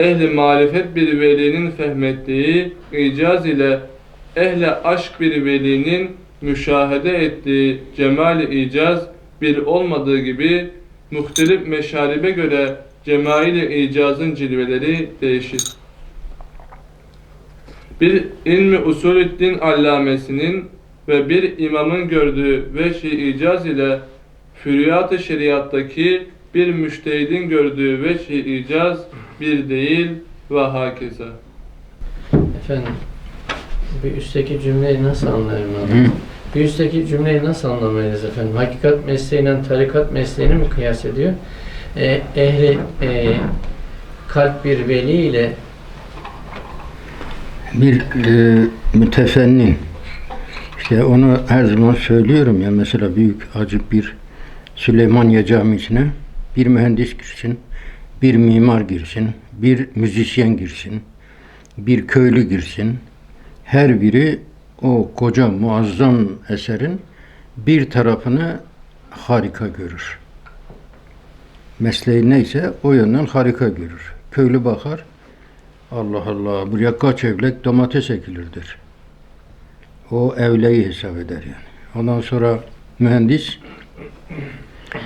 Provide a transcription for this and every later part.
ehli marifet bir velinin fehmettiği icaz ile ehli aşk bir velinin müşahede ettiği cemal-i icaz bir olmadığı gibi muhtelif meşaribe göre cemail-i icazın cilveleri değişir. Bir ilmi usulüddin allamesinin ve bir imamın gördüğü veçh-i icaz ile fürüyat-ı şeriattaki bir müştehidin gördüğü veçh-i icaz bir değil ve hakeza. Efendim, bir üstteki cümleyi nasıl anlarım abi? Bir üstteki cümleyi nasıl anlamalıyız efendim? Hakikat mesleğiyle tarikat mesleğini mi kıyas ediyor? E, ehli e, kalp bir veli ile bir e, mütefennin işte onu her zaman söylüyorum ya mesela büyük acık bir Süleymaniye Camisi'ne bir mühendis girsin, bir mimar girsin, bir müzisyen girsin, bir köylü girsin. Her biri o koca muazzam eserin bir tarafını harika görür. Mesleği neyse o yönden harika görür. Köylü bakar, Allah Allah buraya kaç evlek domates ekilirdir. O evleyi hesap eder yani. Ondan sonra mühendis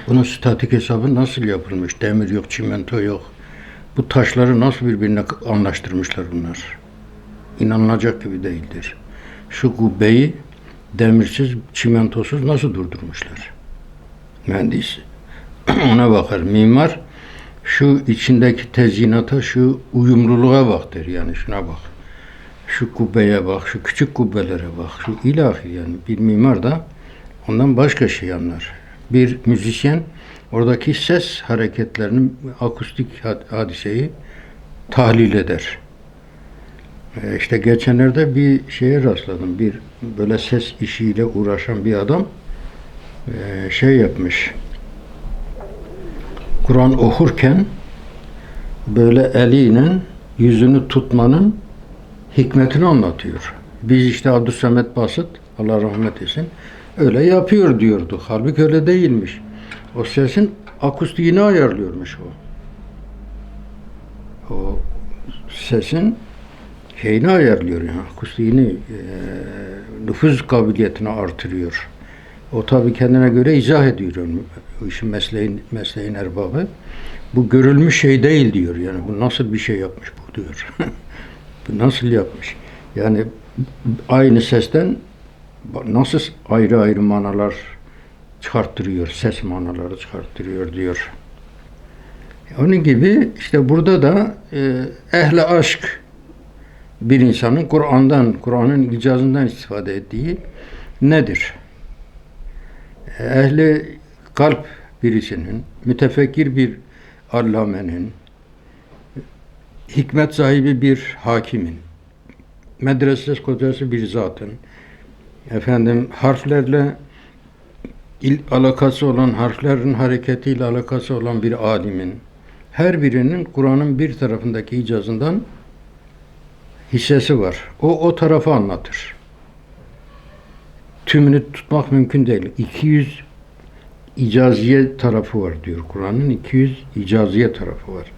bunun statik hesabı nasıl yapılmış? Demir yok, çimento yok. Bu taşları nasıl birbirine anlaştırmışlar bunlar? İnanılacak gibi değildir. Şu kubbeyi demirsiz, çimentosuz nasıl durdurmuşlar? Mühendis ona bakar. Mimar şu içindeki tezyinata, şu uyumluluğa bak der yani şuna bak. Şu kubbeye bak, şu küçük kubbelere bak, şu ilahi yani bir mimar da ondan başka şey anlar. Bir müzisyen oradaki ses hareketlerinin akustik had- hadiseyi tahlil eder. İşte geçenlerde bir şeye rastladım. Bir böyle ses işiyle uğraşan bir adam ee, şey yapmış. Kur'an okurken böyle eliyle yüzünü tutmanın hikmetini anlatıyor. Biz işte Abdülsamet Basit, Allah rahmet etsin, öyle yapıyor diyorduk. Halbuki öyle değilmiş. O sesin akustiğini ayarlıyormuş o. O sesin şeyini ayarlıyor yani akustiğini, e, nüfuz kabiliyetini artırıyor. O tabi kendine göre izah ediyor. O işin mesleğin, mesleğin erbabı. Bu görülmüş şey değil diyor yani. Bu nasıl bir şey yapmış bu diyor. bu nasıl yapmış? Yani aynı sesten nasıl ayrı ayrı manalar çıkarttırıyor, ses manaları çıkarttırıyor diyor. Onun gibi işte burada da e, ehli aşk bir insanın Kur'an'dan, Kur'an'ın icazından istifade ettiği nedir? ehli kalp birisinin, mütefekkir bir allamenin, hikmet sahibi bir hakimin, medrese kocası bir zatın, efendim harflerle il alakası olan, harflerin hareketiyle alakası olan bir alimin, her birinin Kur'an'ın bir tarafındaki icazından hissesi var. O o tarafı anlatır tümünü tutmak mümkün değil. 200 icaziye tarafı var diyor Kur'an'ın. 200 icaziye tarafı var.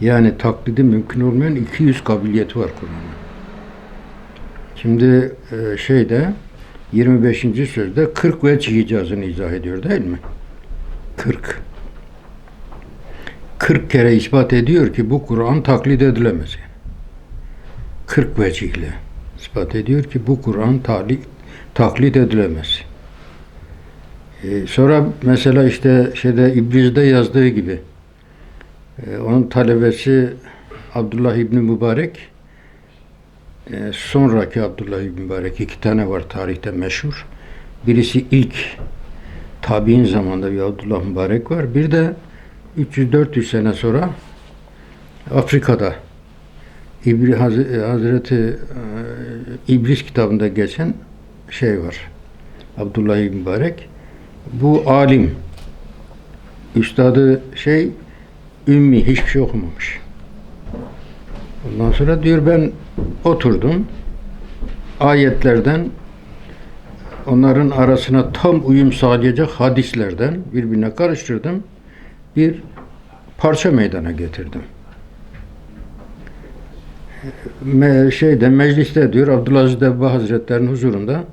Yani taklidi mümkün olmayan 200 kabiliyeti var Kur'an'ın. Şimdi e, şeyde 25. sözde 40 veç icazını izah ediyor değil mi? 40. 40 kere ispat ediyor ki bu Kur'an taklit edilemez. 40 vecihle ispat ediyor ki bu Kur'an taklit edilemez. Ee, sonra mesela işte şeyde İbriz'de yazdığı gibi e, onun talebesi Abdullah İbni Mübarek e, sonraki Abdullah Mübarek iki tane var tarihte meşhur. Birisi ilk tabi'in zamanında bir Abdullah Mübarek var. Bir de 300-400 sene sonra Afrika'da İbri Haz- Hazreti e, İblis kitabında geçen şey var. Abdullah Mübarek. Bu alim. Üstadı şey ümmi hiçbir şey okumamış. Ondan sonra diyor ben oturdum. Ayetlerden onların arasına tam uyum sağlayacak hadislerden birbirine karıştırdım. Bir parça meydana getirdim. me, şeyde mecliste diyor Abdülaziz Debba Hazretleri'nin huzurunda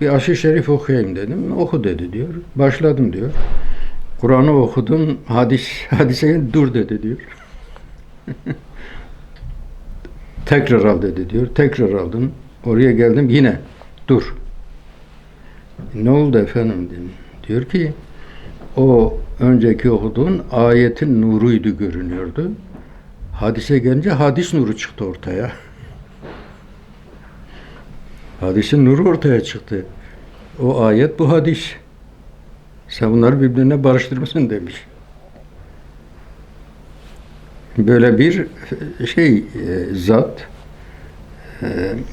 bir aşı şerif okuyayım dedim. Oku dedi diyor. Başladım diyor. Kur'an'ı okudum. Hadis hadise dur dedi diyor. Tekrar al dedi diyor. Tekrar aldım. Oraya geldim yine dur. Ne oldu efendim dedim. Diyor ki o önceki okuduğun ayetin nuruydu görünüyordu. Hadise gelince hadis nuru çıktı ortaya. Hadisin nuru ortaya çıktı. O ayet bu hadis. Sen bunları birbirine barıştırmasın demiş. Böyle bir şey e, zat e,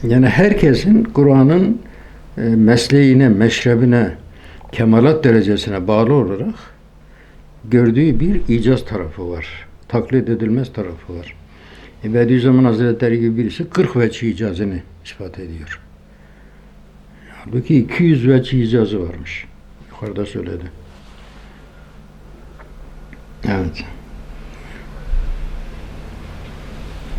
yani herkesin Kur'an'ın e, mesleğine, meşrebine, kemalat derecesine bağlı olarak gördüğü bir icaz tarafı var. Taklit edilmez tarafı var. E, Bediüzzaman Hazretleri gibi birisi 40 veçi icazını ispat ediyor. Halbuki 200 veçi icazı varmış. Yukarıda söyledi. Evet.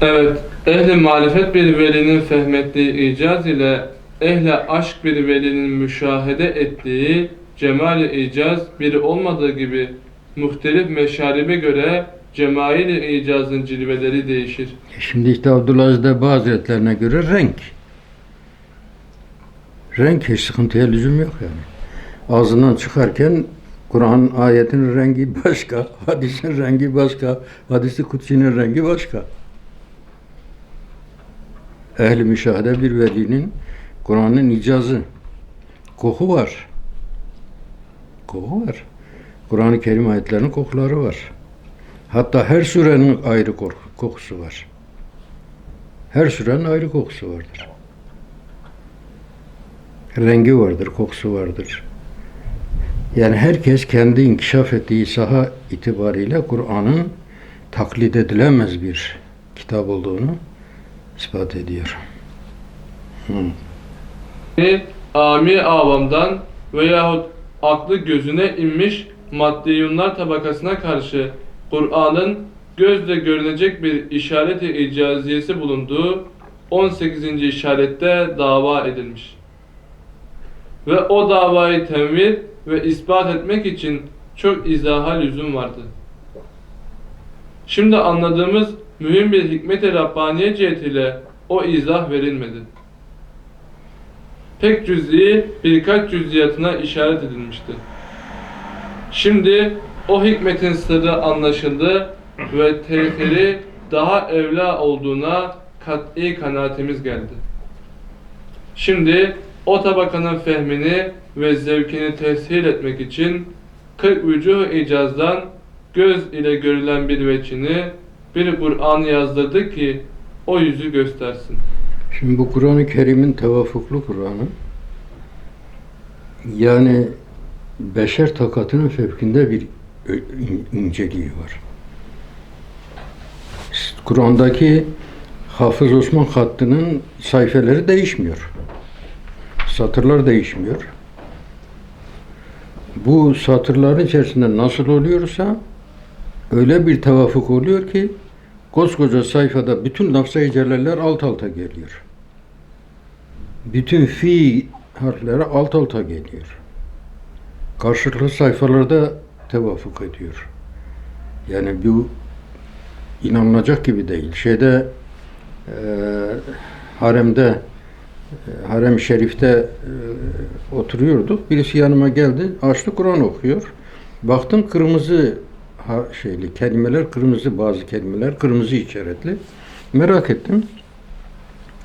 Evet, ehli marifet bir velinin fehmettiği icaz ile ehli aşk bir velinin müşahede ettiği cemal-i icaz biri olmadığı gibi muhtelif meşaribe göre cemail-i icazın cilveleri değişir. E Şimdi işte Abdülaziz Debba Hazretlerine göre renk. Renk hiç sıkıntıya lüzum yok yani. Ağzından çıkarken Kur'an ayetinin rengi başka, hadisin rengi başka, hadisi kutsinin rengi başka. Ehli müşahede bir velinin Kur'an'ın icazı. Koku var. Koku var. Kur'an-ı Kerim ayetlerinin kokuları var. Hatta her surenin ayrı kokusu var. Her surenin ayrı kokusu vardır. Rengi vardır, kokusu vardır. Yani herkes kendi inkişaf ettiği saha itibariyle Kur'an'ın taklit edilemez bir kitap olduğunu ispat ediyor. Hı. Ami avamdan veyahut aklı gözüne inmiş maddiyunlar tabakasına karşı Kur'an'ın gözle görünecek bir işareti icaziyesi bulunduğu 18. işarette dava edilmiş. Ve o davayı temvir ve ispat etmek için çok izaha lüzum vardı. Şimdi anladığımız mühim bir hikmet-i Rabbaniye cihetiyle o izah verilmedi pek cüz'i birkaç cüz'iyatına işaret edilmişti. Şimdi o hikmetin sırrı anlaşıldı ve tehiri daha evla olduğuna kat'i kanaatimiz geldi. Şimdi o tabakanın fehmini ve zevkini teshil etmek için 40 vücuh icazdan göz ile görülen bir veçini bir Kur'an yazdırdı ki o yüzü göstersin. Şimdi bu Kur'an-ı Kerim'in tevafuklu Kur'an'ı yani beşer takatının fevkinde bir inceliği var. Kur'an'daki Hafız Osman hattının sayfeleri değişmiyor. Satırlar değişmiyor. Bu satırların içerisinde nasıl oluyorsa öyle bir tevafuk oluyor ki koskoca sayfada bütün lafz-ı celaller alt alta geliyor. Bütün fi harfleri alt alta geliyor. Karşılıklı sayfalarda tevafuk ediyor. Yani bu inanılacak gibi değil. Şeyde eee haremde e, harem-i şerifte e, oturuyorduk. Birisi yanıma geldi. Açtı Kur'an okuyor. Baktım kırmızı ha, şeyli kelimeler kırmızı bazı kelimeler kırmızı işaretli. Merak ettim.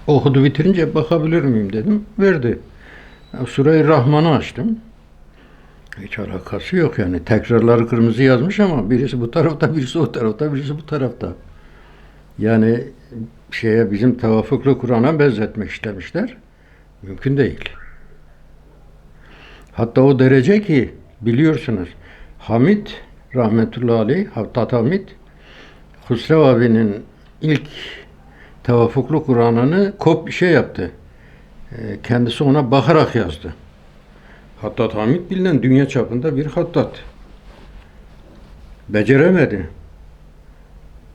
Okudu bitirince bakabilir miyim dedim. Verdi. Sure-i Rahman'ı açtım. Hiç alakası yok yani. Tekrarları kırmızı yazmış ama birisi bu tarafta, birisi o tarafta, birisi bu tarafta. Yani şeye bizim tevafuklu Kur'an'a benzetmek istemişler. Mümkün değil. Hatta o derece ki biliyorsunuz Hamid rahmetullahi aleyh Haftat Hamid Husrev abinin ilk tevafuklu Kur'an'ını kop şey yaptı. Ee, Kendisi ona bakarak yazdı. Hattat Hamid bilinen dünya çapında bir hattat. Beceremedi.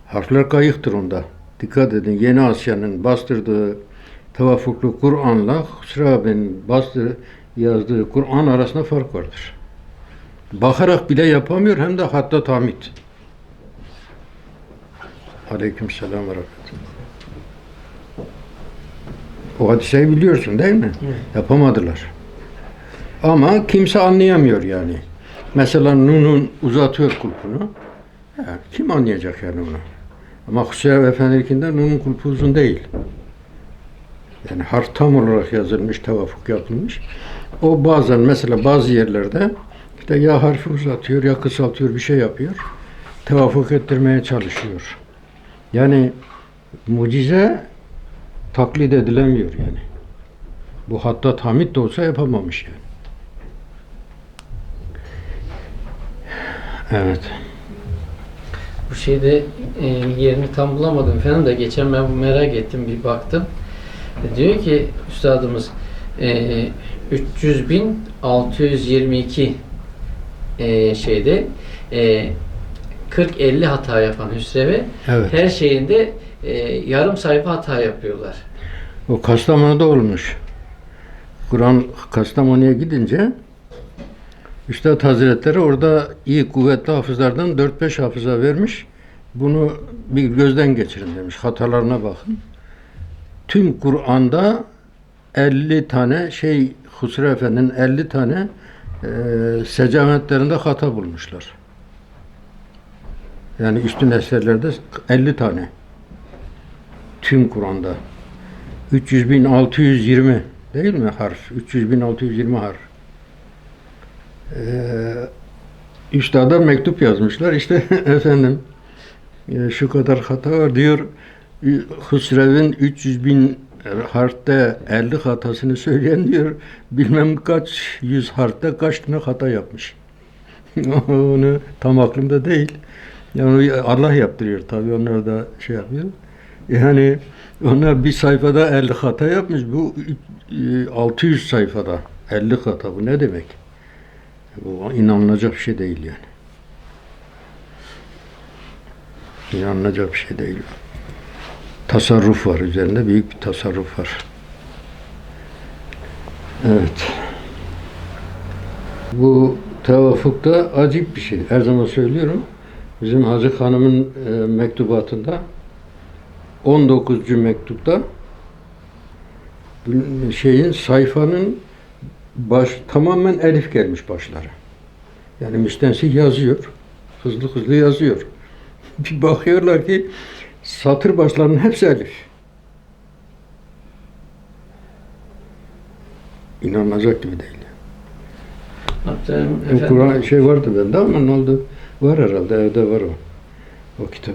Harfler kayıktır onda. dikkat edin Yeni Asya'nın bastırdığı tevafuklu Kur'an'la Hüsrev abinin bastırdığı yazdığı Kur'an arasında fark vardır. Bakarak bile yapamıyor hem de hatta tamit. Aleyküm selam ve rahmetullah. O hadiseyi biliyorsun değil mi? Evet. Yapamadılar. Ama kimse anlayamıyor yani. Mesela Nun'un uzatıyor kulpunu. Ha, kim anlayacak yani onu? Ama Hüseyin Efendi'nkinde Nun'un kulpu uzun değil. Yani harf tam olarak yazılmış, tevafuk yapılmış. O bazen mesela bazı yerlerde işte ya harfi uzatıyor ya kısaltıyor bir şey yapıyor. Tevafuk ettirmeye çalışıyor. Yani mucize taklit edilemiyor yani. Bu hatta tamit de olsa yapamamış yani. Evet. Bu şeyde e, yerini tam bulamadım falan da geçen ben merak ettim bir baktım. E, diyor ki üstadımız e, 300 bin 622 e, şeyde e, 40-50 hata yapan Hüsrev'e Evet. her şeyinde e, yarım sayfa hata yapıyorlar. O Kastamonu'da olmuş. Kur'an Kastamonu'ya gidince Üstad Hazretleri orada iyi kuvvetli hafızlardan 4-5 hafıza vermiş. Bunu bir gözden geçirin demiş. Hatalarına bakın. Tüm Kur'an'da 50 tane şey Husrev Efendi'nin 50 tane e, secametlerinde hata bulmuşlar. Yani üstün eserlerde 50 tane. Tüm Kur'an'da. 300.620 değil mi harf? 300.620 harf. Ee, üstada mektup yazmışlar. İşte efendim e, şu kadar hata var diyor. Husrev'in 300 bin harfte 50 hatasını söyleyen diyor bilmem kaç yüz harfte kaç tane hata yapmış. Onu tam aklımda değil. Yani Allah yaptırıyor tabii onlar da şey yapıyor. Yani onlar bir sayfada 50 hata yapmış. Bu e, 600 sayfada 50 hata. Bu ne demek? Bu inanılacak bir şey değil yani. İnanılacak bir şey değil. Tasarruf var üzerinde. Büyük bir tasarruf var. Evet. Bu tevafukta acip bir şey. Her zaman söylüyorum. Bizim Hacı Hanım'ın e, mektubatında 19. mektupta şeyin sayfanın baş tamamen elif gelmiş başlara. Yani müstensih yazıyor. Hızlı hızlı yazıyor. Bir bakıyorlar ki satır başlarının hepsi elif. İnanılacak gibi değil. Efendi- Kur'an şey vardı bende ama ne oldu? Var herhalde evde var o. O kitap.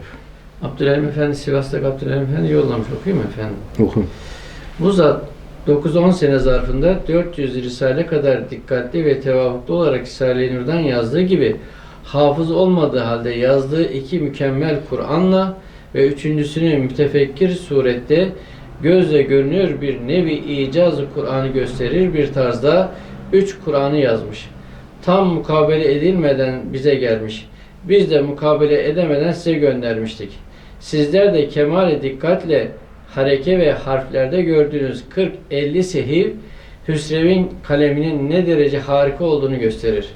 Abdülhalim Efendi Sivas'ta Abdülhalim Efendi yollamış okuyayım mı efendim? Oku. Bu zat 9-10 sene zarfında 400 risale kadar dikkatli ve tevafuklu olarak Risale-i Nur'dan yazdığı gibi hafız olmadığı halde yazdığı iki mükemmel Kur'an'la ve üçüncüsünü mütefekkir surette gözle görünür bir nevi icazı Kur'an'ı gösterir bir tarzda üç Kur'an'ı yazmış. Tam mukabele edilmeden bize gelmiş. Biz de mukabele edemeden size göndermiştik. Sizler de kemal dikkatle hareke ve harflerde gördüğünüz 40-50 sehiv Hüsrev'in kaleminin ne derece harika olduğunu gösterir.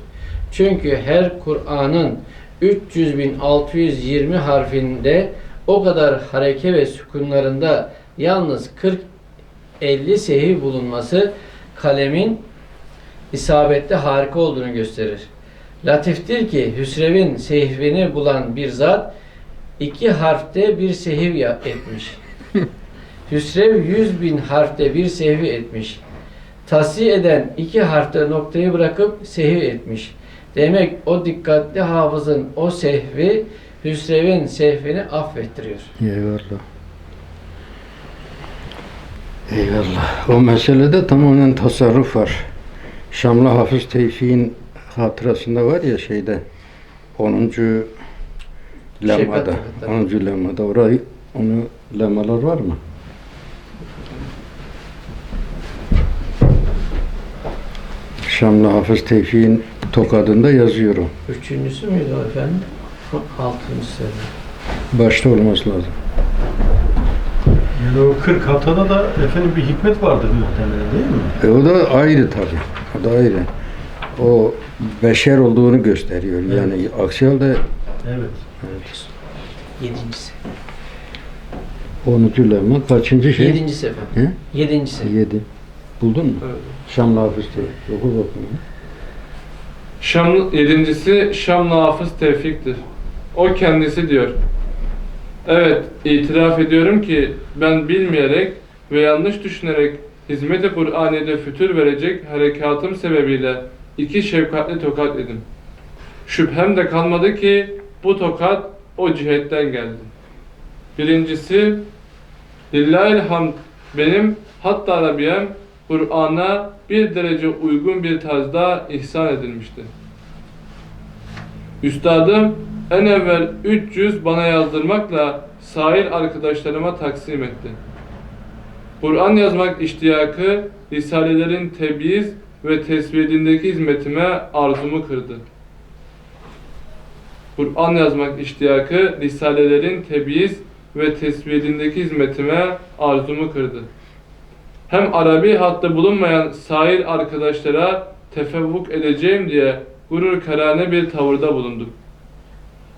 Çünkü her Kur'an'ın 300.620 harfinde o kadar hareke ve sükunlarında yalnız 40-50 sehiv bulunması kalemin isabette harika olduğunu gösterir. Latiftir ki Hüsrev'in sehvini bulan bir zat iki harfte bir sehiv etmiş. Hüsrev yüz bin harfte bir sehvi etmiş. Tasih eden iki harfte noktayı bırakıp sehiv etmiş. Demek o dikkatli hafızın o sehvi Hüsrev'in sehvini affettiriyor. Eyvallah. Eyvallah. O meselede tamamen tasarruf var. Şamlı Hafız Tevfik'in hatırasında var ya şeyde 10. lemmada. Şefkat 10. lemmada. Orayı onu lemmalar var mı? Şamlı Hafız Tevfik'in tokadında yazıyorum. Üçüncüsü müydü o efendim? Altıncısı. Başta olması lazım. Yani o 40 haftada da efendim bir hikmet vardır muhtemelen değil mi? E o da ayrı tabii. O da ayrı. O beşer olduğunu gösteriyor. Yani aksi halde Evet. Yedincisi. 10. levma kaçıncı şey? Yedincisi efendim. He? Yedincisi. 7. Buldun mu? Evet. Şamlı hafız diyor. Oku bakayım. Şam, yedincisi Şamlı Hafız Tevfik'tir. O kendisi diyor. Evet, itiraf ediyorum ki ben bilmeyerek ve yanlış düşünerek hizmet-i Kur'aniye'de fütür verecek harekatım sebebiyle iki şefkatli tokat yedim. Şüphem de kalmadı ki bu tokat o cihetten geldi. Birincisi, Lillahil hamd benim hatta Rabbiyem Kur'an'a bir derece uygun bir tarzda ihsan edilmişti. Üstadım en evvel 300 bana yazdırmakla sahil arkadaşlarıma taksim etti. Kur'an yazmak iştiyakı, risalelerin tebiiz ve tesvidindeki hizmetime arzumu kırdı. Kur'an yazmak iştiyakı, risalelerin tebiiz ve tesvidindeki hizmetime arzumu kırdı. Hem Arabi hatta bulunmayan sahil arkadaşlara tefevvuk edeceğim diye gurur karane bir tavırda bulundum.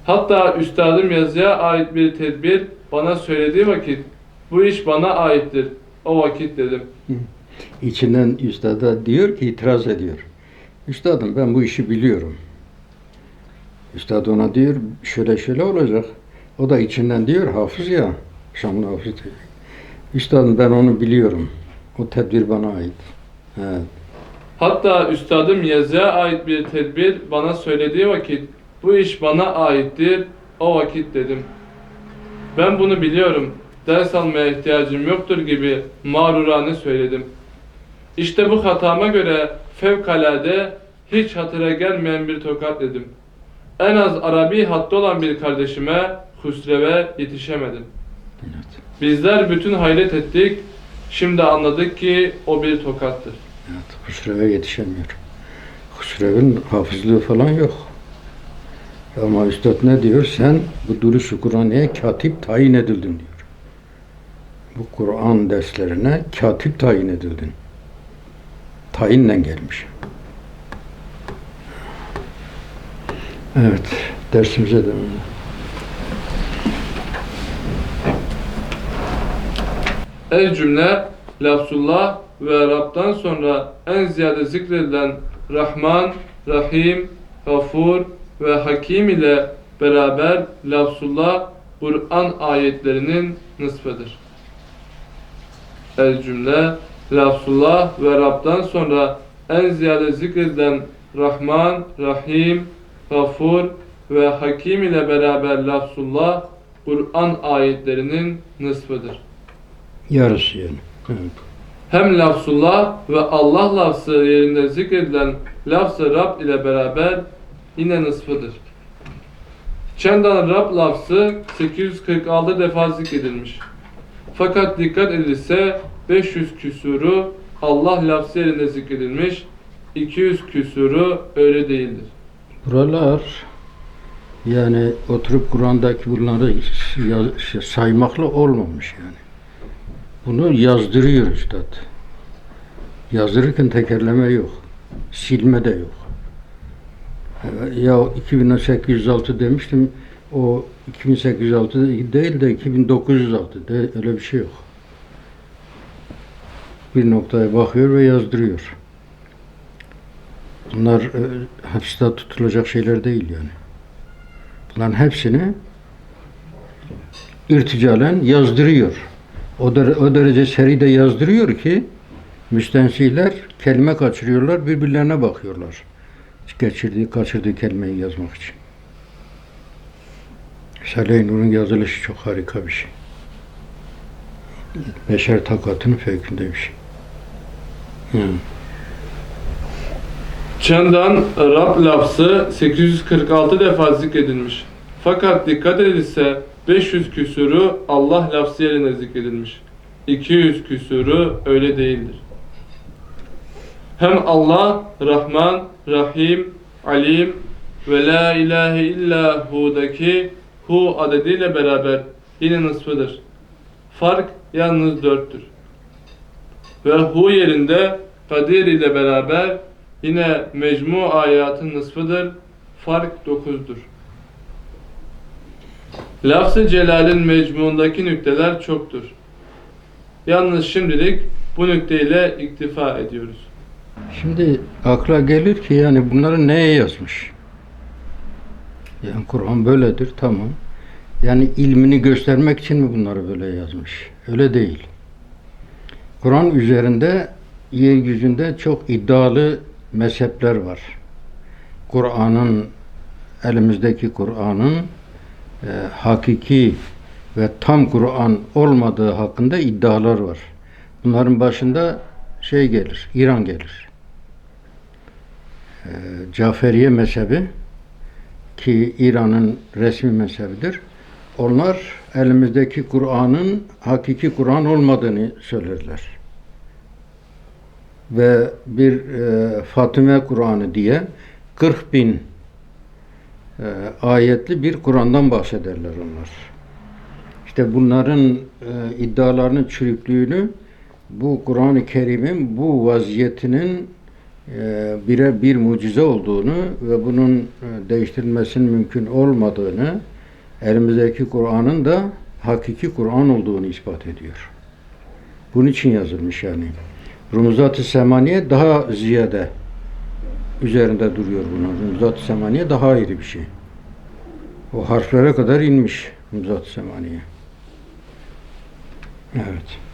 Hatta üstadım yazıya ait bir tedbir bana söylediği vakit bu iş bana aittir. O vakit dedim. İçinden üstada diyor ki itiraz ediyor. Üstadım ben bu işi biliyorum. Üstad ona diyor şöyle şöyle olacak. O da içinden diyor hafız ya. Şamlı hafız diyor. Üstadım ben onu biliyorum. O tedbir bana ait. Evet. Hatta üstadım yazıya ait bir tedbir bana söylediği vakit bu iş bana aittir. O vakit dedim. Ben bunu biliyorum. Ders almaya ihtiyacım yoktur gibi mağrurane söyledim. İşte bu hatama göre fevkalade hiç hatıra gelmeyen bir tokat dedim. En az Arabi hattı olan bir kardeşime Husrev'e yetişemedim. evet. Bizler bütün hayret ettik. Şimdi anladık ki o bir tokattır. Evet, Husrev'e yetişemiyor. Husrev'in hafızlığı falan yok. Ama Üstad ne diyor? Sen bu duruş-u Kur'an'ya katip tayin edildin diyor. Bu Kur'an derslerine katip tayin edildin. Tayinle gelmiş. Evet, dersimize devam edelim. El cümle, lafzullah ve Rab'dan sonra en ziyade zikredilen Rahman, Rahim, Gafur ve Hakim ile beraber lafzullah Kur'an ayetlerinin nısfıdır. El cümle, lafzullah ve Rab'dan sonra en ziyade zikredilen Rahman, Rahim, Gafur ve Hakim ile beraber lafzullah Kur'an ayetlerinin nısfıdır. Yarısı yani. Evet. Hem lafzullah ve Allah lafzı yerinde zikredilen lafzı Rab ile beraber yine nısfıdır. Çendan Rab lafzı 846 defa zikredilmiş. Fakat dikkat edilse 500 küsuru Allah lafzı yerinde zikredilmiş, 200 küsuru öyle değildir. Buralar yani oturup Kur'an'daki bunları şey, saymakla olmamış yani. Bunu yazdırıyor üstad. Yazdırırken tekerleme yok. Silme de yok. Ya 2806 demiştim. O 2806 değil de 2906 de öyle bir şey yok. Bir noktaya bakıyor ve yazdırıyor. Bunlar e, hapiste tutulacak şeyler değil yani. Bunların hepsini irticalen yazdırıyor. O, der, o derece seri de yazdırıyor ki müstensiler kelime kaçırıyorlar, birbirlerine bakıyorlar. Geçirdiği, kaçırdığı kelimeyi yazmak için. Salih Nur'un yazılışı çok harika bir şey. Beşer takatının fevkinde bir şey. Hı. Çendan Rab lafzı 846 defa zikredilmiş. Fakat dikkat edilse 500 küsuru Allah lafzı yerine zikredilmiş. 200 küsuru öyle değildir. Hem Allah Rahman, Rahim, Alim ve La ilahe illa hu'daki hu adediyle beraber yine nısfıdır. Fark yalnız dörttür. Ve hu yerinde kadir ile beraber yine mecmu ayatın nısfıdır. Fark dokuzdur. Lafz-ı celalin mecmuundaki nükteler çoktur. Yalnız şimdilik bu nükteyle iktifa ediyoruz. Şimdi akla gelir ki yani bunları neye yazmış? Yani Kur'an böyledir tamam. Yani ilmini göstermek için mi bunları böyle yazmış? Öyle değil. Kur'an üzerinde yeryüzünde çok iddialı mezhepler var. Kur'an'ın elimizdeki Kur'an'ın e, hakiki ve tam Kur'an olmadığı hakkında iddialar var. Bunların başında şey gelir, İran gelir. E, Caferiye mezhebi ki İran'ın resmi mezhebidir. Onlar elimizdeki Kur'an'ın hakiki Kur'an olmadığını söylerler. Ve bir e, Fatime Kur'an'ı diye 40 bin e, ayetli bir Kur'an'dan bahsederler onlar. İşte bunların e, iddialarının çürüklüğünü bu Kur'an-ı Kerim'in bu vaziyetinin bire bir mucize olduğunu ve bunun e, değiştirilmesinin mümkün olmadığını elimizdeki Kur'an'ın da hakiki Kur'an olduğunu ispat ediyor. Bunun için yazılmış yani. Rumuzat-ı Semaniye daha ziyade üzerinde duruyor bunun. Rumuzat-ı Semaniye daha ayrı bir şey. O harflere kadar inmiş Rumuzat-ı Semaniye. Evet.